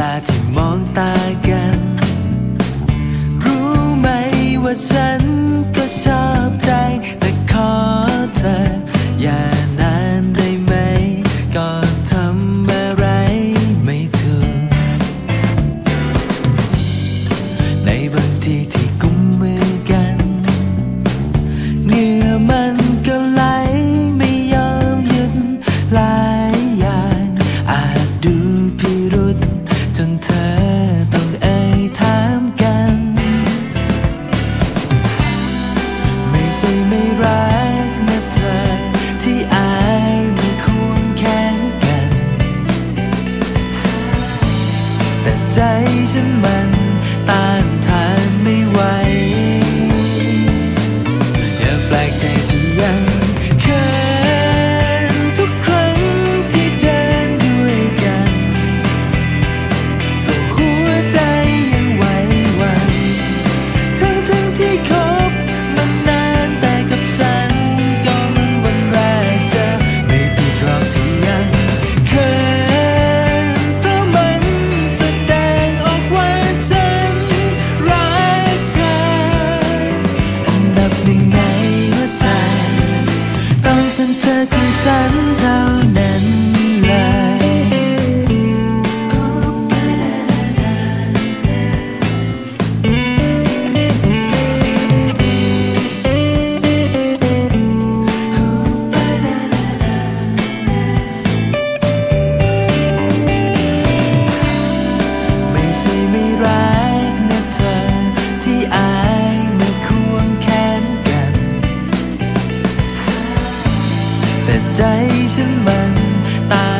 ลาที่มองตา nothing. ใจฉันมันตา